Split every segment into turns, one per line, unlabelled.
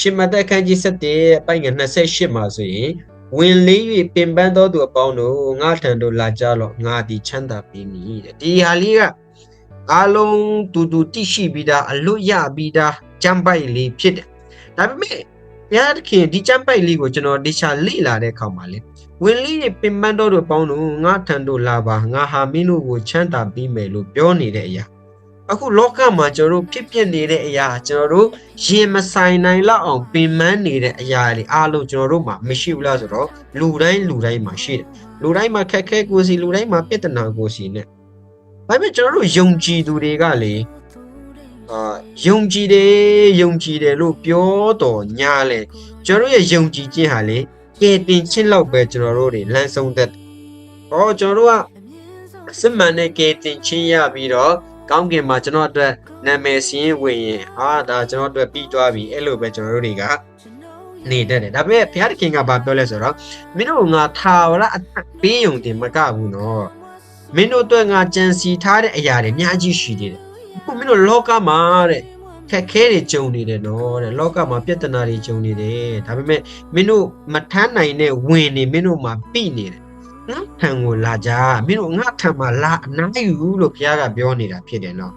ရှင်မသက်ခန်းကြီး7ပိုင်ငယ်28မှာဆိုရင်ဝင်လေး၍ပင်ပန်းသောသူအပေါင်းတို့ငါထံသို့လာကြလော့ငါသည်ချမ်းသာပေးမည်တဲ့ဒီဟာလေးကအားလုံးတူတူတိရှိပြီးသားအလွတ်ရပြီးသားကြမ်းပိုက်လေးဖြစ်တယ်ဒါပေမဲ့ဘုရားသခင်ဒီကြမ်းပိုက်လေးကိုကျွန်တော်တခြားလေ့လာတဲ့အခါမှာလေဝင်လေး၍ပင်ပန်းသောသူအပေါင်းတို့ငါထံသို့လာပါငါဟာမင်းတို့ကိုချမ်းသာပေးမယ်လို့ပြောနေတဲ့အရာ အခုလောကမှာကျွန်တော်တို့ဖြစ်ပြနေတဲ့အရာကျွန်တော်တို့ရင်မဆိုင်နိုင်လောက်အောင်ပင်ပန်းနေတဲ့အရာတွေအားလုံးကျွန်တော်တို့မှာမရှိဘူးလားဆိုတော့လူတိုင်းလူတိုင်းမှာရှိတယ်လူတိုင်းမှာခက်ခဲကိုယ်စီလူတိုင်းမှာပြဿနာကိုယ်စီနဲ့ဒါပေမဲ့ကျွန်တော်တို့ယုံကြည်သူတွေကလေအာယုံကြည်တယ်ယုံကြည်တယ်လို့ပြောတော့ညာလေကျွန်တော်တို့ရဲ့ယုံကြည်ခြင်းဟာလေကဲတင်ချင်းလောက်ပဲကျွန်တော်တို့တွေလမ်းဆုံးသက်တယ်။အော်ကျွန်တော်တို့ကစစ်မှန်တဲ့ကဲတင်ချင်းရပြီးတော့ ကောင်းကင်မှာကျွန်တော်အတွက်နာမည်စရင်းဝင်ရင်ဟာဒါကျွန်တော်အတွက်ပြီးသွားပြီအဲ့လိုပဲကျွန်တော်တို့တွေကနေတတ်တယ်ဒါပေမဲ့ဘုရားသခင်ကဘာပြောလဲဆိုတော့မင်းတို့ငါထာဝရအသက်ပေးယုံတင်မကဘူးနော်မင်းတို့အတွက်ငါကြံစီထားတဲ့အရာတွေအများကြီးရှိသေးတယ်အခုမင်းတို့လောကမှာတဲ့ခက်ခဲတွေကြုံနေတယ်နော်တဲ့လောကမှာပြဿနာတွေကြုံနေတယ်ဒါပေမဲ့မင်းတို့မထမ်းနိုင်တဲ့ဝင်နေမင်းတို့မှာပြိနေတယ် ငါထံကိုလာကြမင်းတို့ငါထံမှာလာအနားယူလို့ဘုရားကပြောနေတာဖြစ်တယ်နော်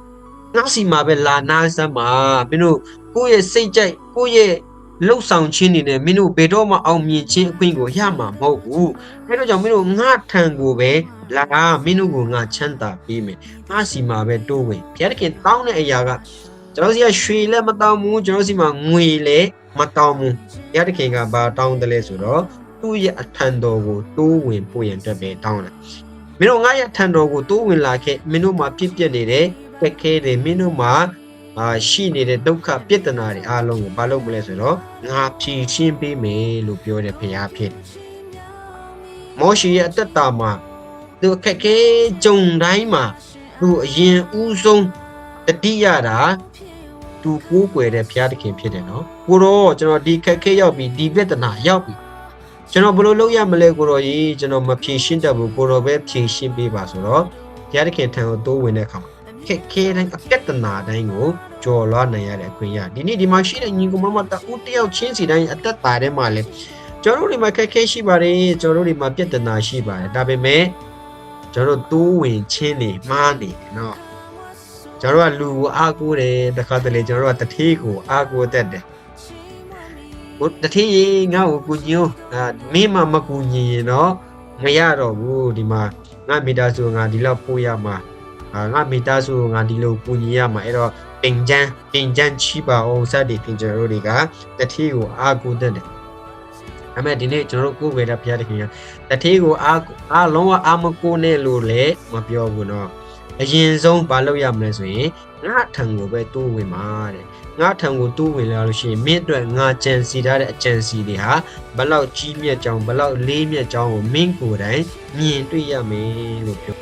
ငါစီမှာပဲလာနာစမ်းပါမင်းတို့ကိုယ့်ရဲ့စိတ်ကြိုက်ကိုယ့်ရဲ့လှုပ်ဆောင်ခြင်းနေနဲ့မင်းတို့ဘယ်တော့မှအောင်မြင်ခြင်းအခွင့်ကိုရမှာမဟုတ်ဘူးအဲဒါကြောင့်မင်းတို့ငါထံကိုပဲလာမင်းတို့ကိုငါချမ်းသာပေးမယ်ငါစီမှာပဲတိုးဝင်ဘုရားသခင်တောင်းတဲ့အရာကကျွန်တော်စီကရွှေလည်းမတောင်းဘူးကျွန်တော်စီမှာငွေလည်းမတောင်းဘူးဘုရားသခင်ကဘာတောင်းတယ်လဲဆိုတော့ သူ့ရဲ့အထံတော်ကိုတိုးဝင်ပို့ရန်အတွက်ပဲတောင်းတယ်မင်းတို့ငါရဲ့အထံတော်ကိုတိုးဝင်လာခဲ့မင်းတို့မှာဖြစ်ပျက်နေတဲ့ပက်ခဲတွေမင်းတို့မှာအာရှိနေတဲ့ဒုက္ခပြဿနာတွေအားလုံးကိုမလုပ်မလဲဆိုတော့ငါဖြေရှင်းပေးမယ်လို့ပြောတဲ့ဘုရားဖြစ်တယ်မောရှိရဲ့အသက်တာမှာသူအခက်ခဲကြုံတိုင်းမှာသူအရင်ဦးဆုံးတတိယတာသူကိုးကွယ်တဲ့ဘုရားသခင်ဖြစ်တယ်နော်ကိုတော့ကျွန်တော်ဒီခက်ခဲရောက်ပြီဒီပြဿနာရောက်ပြီ ကျွန်တော်ဘယ်လိုလုပ်ရမလဲကိုတော်ကြီးကျွန်တော်မဖြေရှင်းတတ်ဘူးကိုတော်ပဲဖြေရှင်းပေးပါဆိုတော့ဘုရားသခင်ထံကိုတိုးဝင်တဲ့အခါမှာခက်ခဲတိုင်းအပြဿနာတိုင်းကိုကြော်လွှားနိုင်ရတဲ့အခွင့်အရေးဒီနေ့ဒီမှာရှိတဲ့ညီကောင်မမတဦးတယောက်ချင်းစီတိုင်းအသက်တာထဲမှာလဲကျွန်တော်တို့ဒီမှာခက်ခဲရှိပါတယ်ကျွန်တော်တို့ဒီမှာပြဿနာရှိပါတယ်ဒါပေမဲ့ကျွန်တော်တို့တိုးဝင်ချင်းနေမှားနေတယ်နော်ကျွန်တော်တို့ကလူကိုအားကိုးတယ်တခါတလေကျွန်တော်တို့ကတထေးကိုအားကိုးတတ်တယ် ဟိုတထင်းရေငါ့ကိုကူညီအောင်အာမင်းမမကူညီရင်တော့မရတော့ဘူးဒီမှာငါမိသားစုငါဒီလောက်ပို့ရမှာအာငါမိသားစုငါဒီလိုကူညီရမှာအဲ့တော့ပင်ချမ်းပင်ချမ်းချီပါအောင်စတဲ့ပြင်ကျွန်တော်တို့တွေကတထင်းကိုအားကိုးတတ်တယ်အမေဒီနေ့ကျွန်တော်တို့ကိုယ်ဝေတဲ့ဘုရားသခင်ကတထင်းကိုအားအားလုံးဝအားမကိုးနဲ့လို့လည်းမပြောဘူးเนาะ အရင်ဆုံးမလုပ်ရမလဲဆိုရင်ငါထံကိုပဲတိုးဝင်ပါတဲ့ငါထံကိုတူးဝင်လာလို့ရှိရင်မင်းအတွက်ငါကြံစီထားတဲ့အကြံစီတွေဟာဘလောက်ကြီးမြတ်ကြောင်ဘလောက်လေးမြတ်ကြောင်ကိုမင်းကိုယ်တိုင်မြင်တွေ့ရမယ်လို့ပြော